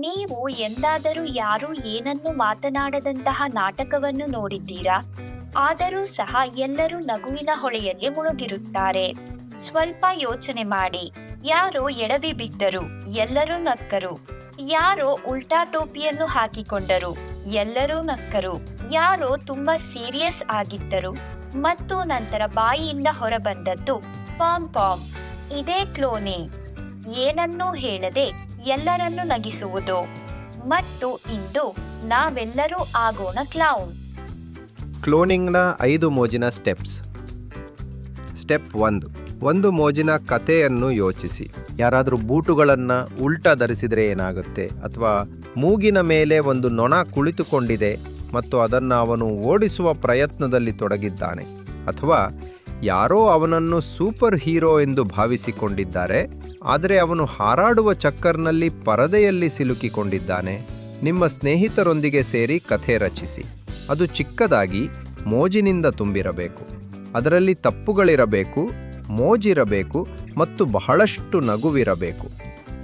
ನೀವು ಎಂದಾದರೂ ಯಾರು ಏನನ್ನು ಮಾತನಾಡದಂತಹ ನಾಟಕವನ್ನು ನೋಡಿದ್ದೀರಾ? ಆದರೂ ಸಹ ಎಲ್ಲರೂ ನಗುವಿನ ಹೊಳೆಯಲ್ಲಿ ಮುಳುಗಿರುತ್ತಾರೆ. ಸ್ವಲ್ಪ ಯೋಚನೆ ಮಾಡಿ. ಯಾರೋ ಎಡವಿ ಬಿದ್ದರು. ಎಲ್ಲರೂ ನಕ್ಕರು. ಯಾರೋ ಉಲ್ಟಾ ಟೋಪಿಯನ್ನು ಹಾಕಿಕೊಂಡರು. ಎಲ್ಲರೂ ನಕ್ಕರು. ಯಾರೋ ತುಂಬಾ ಸೀರಿಯಸ್ ಆಗಿದ್ದರು. ಮತ್ತು ನಂತರ ಬಾಯಿಯಿಂದ ಹೊರಬಂದದ್ದು ಪಾಮ್ ಪಾಮ್. ಇದೇ ಕ್ಲೋನೆ. ಏನನ್ನೂ ಹೇಳದೆ ಎಲ್ಲರನ್ನು ನಗಿಸುವುದು. ಮತ್ತು ಇಂದು ನಾವೆಲ್ಲರೂ ಆಗೋಣ ಕ್ಲೌನ್. ಕ್ಲೋನಿಂಗ್ನ ಐದು ಮೋಜಿನ ಸ್ಟೆಪ್ಸ್. ಸ್ಟೆಪ್ ಒಂದು. ಒಂದು ಮೋಜಿನ ಕಥೆಯನ್ನು ಯೋಚಿಸಿ. ಯಾರಾದರೂ ಬೂಟುಗಳನ್ನು ಉಲ್ಟಾ ಧರಿಸಿದರೆ ಏನಾಗುತ್ತೆ? ಅಥವಾ ಮೂಗಿನ ಮೇಲೆ ಒಂದು ನೊಣ ಕುಳಿತುಕೊಂಡಿದೆ ಮತ್ತು ಅದನ್ನು ಅವನು ಓಡಿಸುವ ಪ್ರಯತ್ನದಲ್ಲಿ ತೊಡಗಿದ್ದಾನೆ. ಅಥವಾ ಯಾರೋ ಅವನನ್ನು ಸೂಪರ್ ಹೀರೋ ಎಂದು ಭಾವಿಸಿಕೊಂಡಿದ್ದಾರೆ. ಆದರೆ ಅವನು ಹಾರಾಡುವ ಚಕ್ಕರ್ನಲ್ಲಿ ಪರದೆಯಲ್ಲಿ ಸಿಲುಕಿಕೊಂಡಿದ್ದಾನೆ. ನಿಮ್ಮ ಸ್ನೇಹಿತರೊಂದಿಗೆ ಸೇರಿ ಕಥೆ ರಚಿಸಿ. ಅದು ಚಿಕ್ಕದಾಗಿ ಮೋಜಿನಿಂದ ತುಂಬಿರಬೇಕು. ಅದರಲ್ಲಿ ತಪ್ಪುಗಳಿರಬೇಕು, ಮೋಜಿರಬೇಕು ಮತ್ತು ಬಹಳಷ್ಟು ನಗುವಿರಬೇಕು.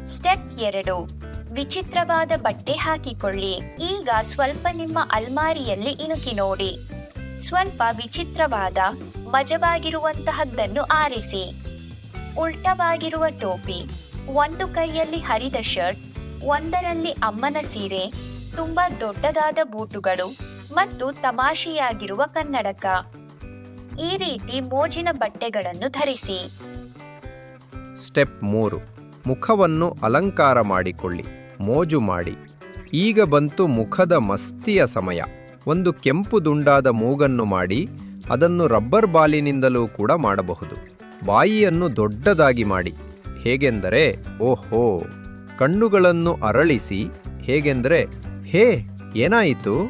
ಸ್ಟೆಪ್ ಎರಡು. ವಿಚಿತ್ರವಾದ ಬಟ್ಟೆ ಹಾಕಿಕೊಳ್ಳಿ. ಈಗ ಸ್ವಲ್ಪ ನಿಮ್ಮ ಅಲ್ಮಾರಿಯಲ್ಲಿ ಇಣುಕಿ ನೋಡಿ. ಸ್ವಲ್ಪ ವಿಚಿತ್ರವಾದ, ಮಜವಾಗಿರುವಂತಹದ್ದನ್ನು ಆರಿಸಿ. ಉಲ್ಟವಾಗಿರುವ ಟೋಪಿ, ಒಂದು ಕೈಯಲ್ಲಿ ಹರಿದ ಶರ್ಟ್, ಒಂದರಲ್ಲಿ ಅಮ್ಮನ ಸೀರೆ, ತುಂಬಾ ದೊಡ್ಡದಾದ ಬೂಟುಗಳು ಮತ್ತು ತಮಾಷೆಯಾಗಿರುವ ಕನ್ನಡಕ. ಈ ರೀತಿ ಮೋಜಿನ ಬಟ್ಟೆಗಳನ್ನು ಧರಿಸಿ. ಸ್ಟೆಪ್ ಮೂರು, ಮುಖವನ್ನು ಅಲಂಕಾರ ಮಾಡಿಕೊಳ್ಳಿ, ಮೋಜು ಮಾಡಿ. ಈಗ ಬಂತು ಮುಖದ ಮಸ್ತಿಯ ಸಮಯ. ಒಂದು ಕೆಂಪು ದುಂಡಾದ ಮೂಗನ್ನು ಮಾಡಿ, ಅದನ್ನು ರಬ್ಬರ್ ಬಾಲಿನಿಂದಲೂ ಕೂಡ ಮಾಡಬಹುದು. ಬಾಯಿಯನ್ನು ದೊಡ್ಡದಾಗಿ ಮಾಡಿ. ಹೇಗೆಂದರೆ, ಓಹೋ, ಕಣ್ಣುಗಳನ್ನು ಅರಳಿಸಿ. ಹೇಗೆಂದರೆ, ಹೇ, ಏನಾಯಿತು?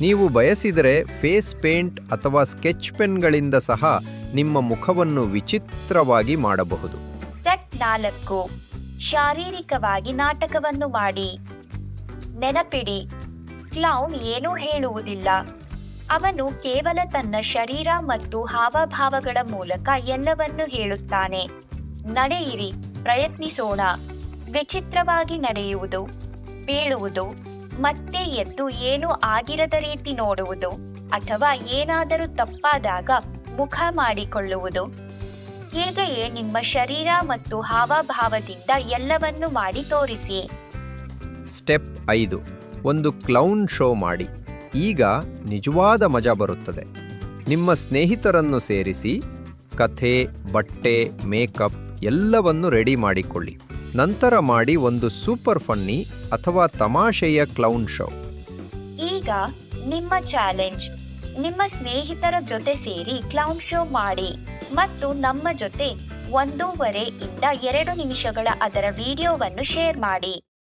ನೀವು ಬಯಸಿದರೆ ಫೇಸ್ ಪೇಂಟ್ ಅಥವಾ ಸ್ಕೆಚ್ ಪೆನ್ಗಳಿಂದ ಸಹ ನಿಮ್ಮ ಮುಖವನ್ನು ವಿಚಿತ್ರವಾಗಿ ಮಾಡಬಹುದು. ಸ್ಟೆಪ್ ನಾಲ್ಕು. ಶಾರೀರಿಕವಾಗಿ ನಾಟಕವನ್ನು ಮಾಡಿ. ನೆನಪಿಡಿ, ಕ್ಲೌನ್ ಏನೂ ಹೇಳುವುದಿಲ್ಲ. ಅವನು ಕೇವಲ ತನ್ನ ಶರೀರ ಮತ್ತು ಹಾವಭಾವಗಳ ಮೂಲಕ ಎಲ್ಲವನ್ನು ಹೇಳುತ್ತಾನೆ. ನಡೆಯಿರಿ, ಪ್ರಯತ್ನಿಸೋಣ. ವಿಚಿತ್ರವಾಗಿ ನಡೆಯುವುದು, ಬೀಳುವುದು, ಮತ್ತೆ ಎದ್ದು ಏನೂ ಆಗಿರದ ರೀತಿ ನೋಡುವುದು ಅಥವಾ ಏನಾದರೂ ತಪ್ಪಾದಾಗ ಮುಖ ಮಾಡಿಕೊಳ್ಳುವುದು. ಹೀಗೆಯೇ ನಿಮ್ಮ ಶರೀರ ಮತ್ತು ಹಾವಭಾವದಿಂದ ಎಲ್ಲವನ್ನು ಮಾಡಿ ತೋರಿಸಿ. ಸ್ಟೆಪ್ ಐದು. ಒಂದು ಕ್ಲೌನ್ ಶೋ ಮಾಡಿ. ಈಗ ನಿಜವಾದ ಮಜಾ ಬರುತ್ತದೆ. ನಿಮ್ಮ ಸ್ನೇಹಿತರನ್ನು ಸೇರಿಸಿ ಕಥೆ, ಬಟ್ಟೆ, ಮೇಕಪ್ ಎಲ್ಲವನ್ನು ರೆಡಿ ಮಾಡಿಕೊಳ್ಳಿ. ನಂತರ ಮಾಡಿ ಒಂದು ಸೂಪರ್ ಫನ್ನಿ ಅಥವಾ ತಮಾಷೆಯ ಕ್ಲೌನ್ ಶೋ. ಈಗ ನಿಮ್ಮ ಚಾಲೆಂಜ್. ನಿಮ್ಮ ಸ್ನೇಹಿತರ ಜೊತೆ ಸೇರಿ ಕ್ಲೌನ್ ಶೋ ಮಾಡಿ ಮತ್ತು ನಮ್ಮ ಜೊತೆ ಒಂದೂವರೆ ಇಂದ ಎರಡು ನಿಮಿಷಗಳ ಅದರ ವಿಡಿಯೋವನ್ನು ಶೇರ್ ಮಾಡಿ.